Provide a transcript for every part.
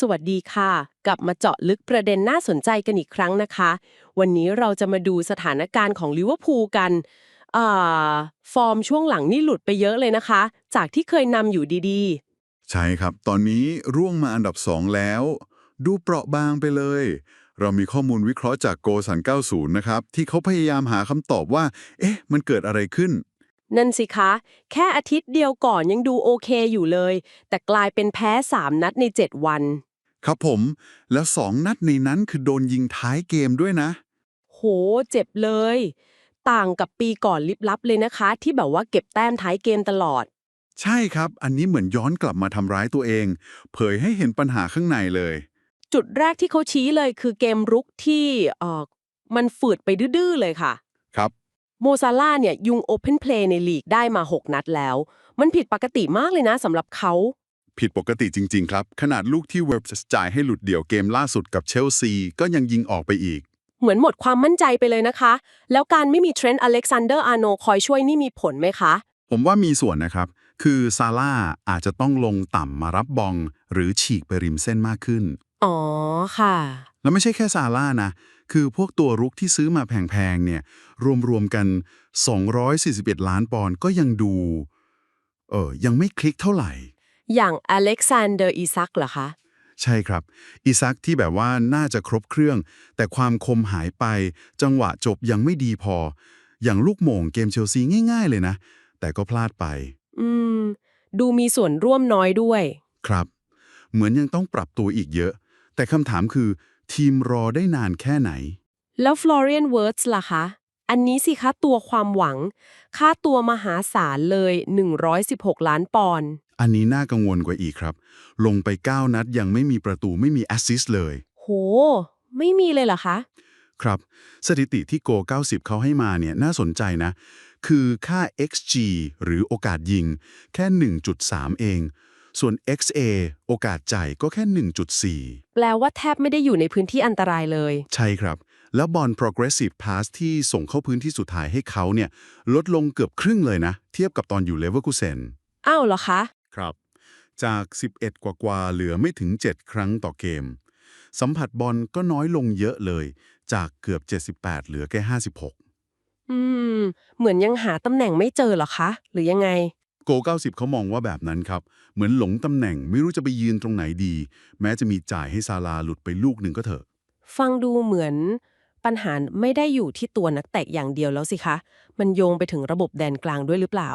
สวัสดีค่ะ กลับมาเจาะลึกประเด็นน่าสนใจกันอีกครั้งนะคะ วันนี้เราจะมาดูสถานการณ์ของลิเวอร์พูลกันอ่าฟอร์มช่วงหลังนี่หลุดไปเยอะเลยนะคะ จากที่เคยนำอยู่ดีๆ ใช่ครับ ตอนนี้ร่วงมาอันดับ 2 แล้ว ดูเปราะบางไปเลย เรามีข้อมูลวิเคราะห์จากโกสัน90 นะครับ ที่เขาพยายามหาคำตอบว่า เอ๊ะ มันเกิดอะไรขึ้น นั่นสิคะ แค่อาทิตย์เดียวก่อนยังดูโอเคอยู่เลย แต่กลายเป็นแพ้ 3 นัดใน 7 วัน ครับผม แล้ว 2 นัดในนั้นคือโดนยิงท้ายเกมด้วยนะ โห เจ็บเลย ต่างกับปีก่อนลิบลับเลยนะคะ ที่แบบว่าเก็บแต้มท้ายเกมตลอด ใช่ครับ อันนี้เหมือนย้อนกลับมาทำร้ายตัวเอง เผยให้เห็นปัญหาข้างในเลย จุดแรกที่เขาชี้เลยคือเกมรุกที่เอ่อมันฝืดไปดื้อๆเลยค่ะ ครับ โมซาล่าห์เนี่ยยุงโอเพนเพลย์ในลีกได้มา 6 นัดแล้ว มันผิดปกติมากเลยนะสำหรับเขา ผิดปกติจริง ๆ ครับ ขนาดลูกที่เว็บจ่ายให้หลุดเดี่ยวเกมล่าสุดกับเชลซีก็ยังยิงออกไปอีก เหมือนหมดความมั่นใจไปเลยนะคะ แล้วการไม่มีเทรนต์อเล็กซานเดอร์อาร์โนคอยช่วยนี่มีผลไหมคะ ผมว่ามีส่วนนะครับ คือซาร่าอาจจะต้องลงต่ำมารับบอง หรือฉีกไปริมเส้นมากขึ้น อ๋อค่ะ แล้วไม่ใช่แค่ซาร่านะ คือพวกตัวรุกที่ซื้อมาแพงๆเนี่ยรวมๆกัน 241 ล้านปอนด์ก็ยังดูเออยังไม่คลิกเท่าไหร่ อย่างอเล็กซานเดอร์อีซักเหรอคะ ใช่ครับอีซักที่แบบว่าน่าจะครบเครื่อง แต่ความคมหายไป จังหวะจบยังไม่ดีพอ อย่างลูกโหม่งเกมเชลซีง่าย ๆ เลยนะ แต่ก็พลาดไป อืม ดูมีส่วนร่วมน้อยด้วย ครับ เหมือนยังต้องปรับตัวอีกเยอะ แต่คำถามคือ ทีมรอได้นานแค่ไหน แล้วฟลอเรียนเวิร์ s ล่ะคะ อันนี้สิคะตัวความหวัง ค่าตัวมหาศาลเลย 116 ล้านปอนด์อันนี้น่ากังวลกว่าอีกครับ ลงไป 9 นัดยังไม่มีประตูไม่มีแอสซิสต์เลย โห ไม่มีเลยเหรอคะ ครับ สถิติที่โก 90 เขาให้มาเนี่ยน่าสนใจนะ คือค่า XG หรือโอกาสยิง แค่ 1.3 เอง ส่วน XA โอกาสจ่ายก็แค่ 1.4 แปลว่าแทบไม่ได้อยู่ในพื้นที่อันตรายเลย ใช่ครับ แล้วบอล progressive pass ที่ส่งเข้าพื้นที่สุดท้ายให้เขาเนี่ยลดลงเกือบครึ่งเลยนะ เทียบกับตอนอยู่เลเวอร์คูเซนอ้าวเหรอคะ ครับ จาก 11 กว่ากว่าๆเหลือไม่ถึง 7 ครั้งต่อเกม สัมผัสบอลก็น้อยลงเยอะเลย จากเกือบ 78 เหลือแค่ 56 อืม เหมือนยังหาตำแหน่งไม่เจอเหรอคะ หรือยังไง โก 90 เขามองว่าแบบนั้นครับ เหมือนหลงตำแหน่งไม่รู้จะไปยืนตรงไหนดี แม้จะมีจ่ายให้ซาลาหลุดไปลูกหนึ่งก็เถอะ ฟังดูเหมือนปัญหาไม่ได้อยู่ที่ตัวนักเตะอย่างเดียวแล้วสิคะ มันโยงไปถึงระบบแดนกลางด้วยหรือเปล่า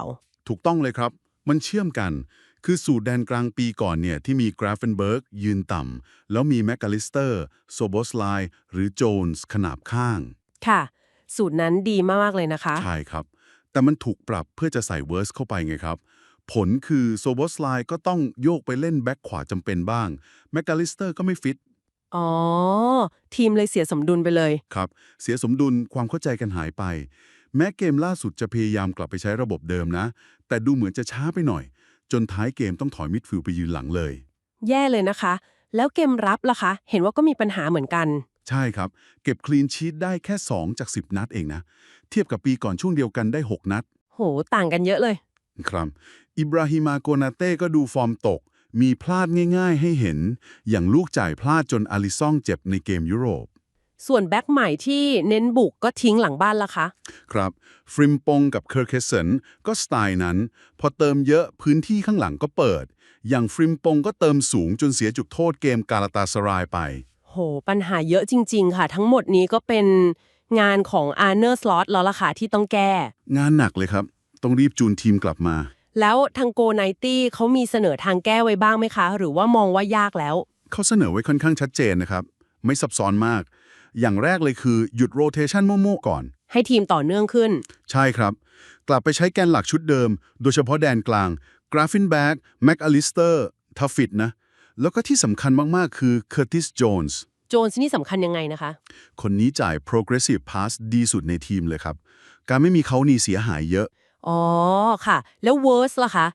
ถูกต้องเลยครับ มันเชื่อมกัน คือสูตรแดนกลางปีก่อนเนี่ยที่มีกราฟเฟนเบิร์กยืนต่ำแล้วมีแมคคาลิสเตอร์โซโบสไลหรือโจนส์ขนาบข้าง ค่ะ สูตรนั้นดีมากๆเลยนะคะ ใช่ครับ แต่มันถูกปรับเพื่อจะใส่เวิร์สเข้าไปไงครับ ผลคือโซโบสไลก็ต้องโยกไปเล่นแบ็คขวาจำเป็นบ้างแมคคาลิสเตอร์ก็ไม่ฟิต อ๋อ ทีมเลยเสียสมดุลไปเลย ครับ เสียสมดุลความเข้าใจกันหายไป แม้เกมล่าสุดจะพยายามกลับไปใช้ระบบเดิมนะ แต่ดูเหมือนจะช้าไปหน่อย จนท้ายเกมต้องถอยมิดฟิลด์ไปยืนหลังเลย แย่เลยนะคะ แล้วเกมรับล่ะคะ เห็นว่าก็มีปัญหาเหมือนกัน ใช่ครับ เก็บคลีนชีตได้แค่ 2 จาก 10 นัดเองนะ เทียบกับปีก่อนช่วงเดียวกันได้ 6 นัด โห ต่างกันเยอะเลย ครับ อิบราฮิมาโกนาเต้ก็ดูฟอร์มตก มีพลาดง่าย ๆ ให้เห็น อย่างลูกจ่ายพลาดจนอาลิซ่องเจ็บในเกมยุโรป ส่วนแบ็คใหม่ที่เน้นบุกก็ทิ้งหลังบ้านล่ะคะ ครับ ฟริมปงกับเคอร์เคสันก็สไตล์นั้น พอเติมเยอะพื้นที่ข้างหลังก็เปิด อย่างฟริมปงก็เติมสูงจนเสียจุดโทษเกมกาลาตาสรายไป โห ปัญหาเยอะจริง ๆ ค่ะ ทั้งหมดนี้ก็เป็นงานของอาร์เนอร์สลอตแล้วล่ะค่ะที่ต้องแก้ งานหนักเลยครับ ต้องรีบจูนทีมกลับมา แล้วทางโกไนตี้เขามีเสนอทางแก้ไว้บ้างไหมคะ หรือว่ามองว่ายากแล้ว เขาเสนอไว้ค่อนข้างชัดเจนนะครับ ไม่ซับซ้อนมาก อย่างแรกเลยคือหยุดโรเทชันมั่วๆก่อน ให้ทีมต่อเนื่องขึ้น ใช่ครับ กลับไปใช้แกนหลักชุดเดิม โดยเฉพาะแดนกลางกราฟินแบ็กแม็กอลิสเตอร์ทัฟฟิตนะ แล้วก็ที่สำคัญมากๆ คือเคอร์ติสโจนส์โจนส์นี่สำคัญยังไงนะคะ คนนี้จ่าย progressive pass ดีสุดในทีมเลยครับ การไม่มีเขานี่เสียหายเยอะ อ๋อค่ะ แล้วเวิร์สล่ะคะ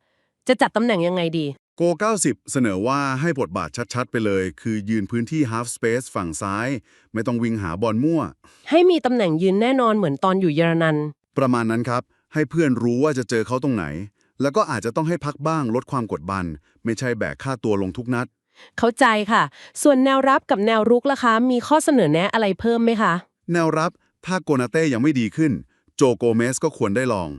จะจัดตำแหน่งยังไงดีโก 90 เสนอว่าให้บทบาทชัดๆ ไปเลย คือยืนพื้นที่ half space ฝั่งซ้าย ไม่ต้องวิ่งหาบอลมั่ว ให้มีตำแหน่งยืนแน่นอนเหมือนตอนอยู่เยอรนัน ประมาณนั้นครับ ให้เพื่อนรู้ว่าจะเจอเขาตรงไหน แล้วก็อาจจะต้องให้พักบ้างลดความกดบัน ไม่ใช่แบกค่าตัวลงทุกนัด เข้าใจค่ะ ส่วนแนวรับกับแนวรุกล่ะคะ มีข้อเสนอแนะอะไรเพิ่มไหมคะ แนวรับถ้าโกนาเต้ยังไม่ดีขึ้น โจโกเมสก็ควรได้ลอง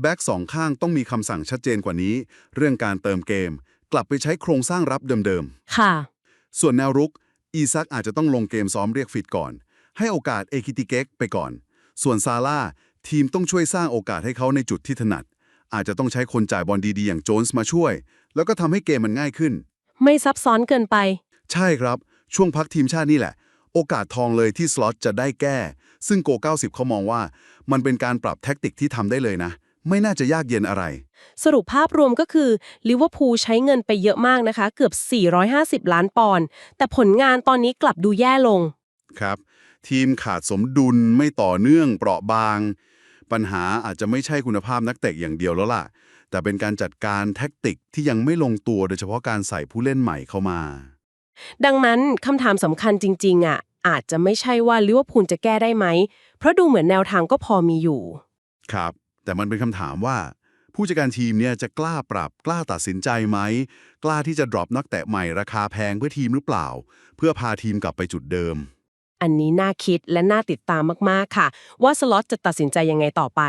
แบ็กสองข้างต้องมีคำสั่งชัดเจนกว่านี้ เรื่องการเติมเกม กลับไปใช้โครงสร้างรับเดิมค่ะๆส่วนแนวรุก อีซักอาจจะต้องลงเกมซ้อมเรียกฟิตก่อน ให้โอกาสเอคิติเกกไปก่อน ส่วนซาร่าทีมต้องช่วยสร้างโอกาสให้เขาในจุดที่ถนัด อาจจะต้องใช้คนจ่ายบอลดีๆ อย่างโจนส์มาช่วย แล้วก็ทำให้เกมมันง่ายขึ้น ไม่ซับซ้อนเกินไป ใช่ครับ ช่วงพักทีมชาตินี่แหละ โอกาสทองเลยที่สล็อตจะได้แก้ ซึ่งโก 90 เขามองว่า มันเป็นการปรับแท็กติกที่ทำได้เลยนะ ไม่น่าจะยากเย็นอะไร สรุปภาพรวมก็คือลิเวอร์พูลใช้เงินไปเยอะมากนะคะ เกือบ 450 ล้านปอนด์แต่ผลงานตอนนี้กลับดูแย่ลง ครับ ทีมขาดสมดุลไม่ต่อเนื่องเปราะบาง ปัญหาอาจจะไม่ใช่คุณภาพนักเตะอย่างเดียวแล้วล่ะ แต่เป็นการจัดการแท็กติกที่ยังไม่ลงตัวโดยเฉพาะการใส่ผู้เล่นใหม่เข้ามา ดังนั้นคำถามสำคัญจริง ๆ อะ อาจจะไม่ใช่ว่าลิเวอร์พูลจะแก้ได้ไหม เพราะดูเหมือนแนวทางก็พอมีอยู่ ครับ แต่มันเป็นคำถามว่า ผู้จัดการทีมเนี่ยจะกล้าปรับกล้าตัดสินใจไหม กล้าที่จะดรอปนักเตะใหม่ราคาแพงเพื่อทีมหรือเปล่า เพื่อพาทีมกลับไปจุดเดิม อันนี้น่าคิดและน่าติดตามมากๆค่ะ ว่าสล็อตจะตัดสินใจยังไงต่อไป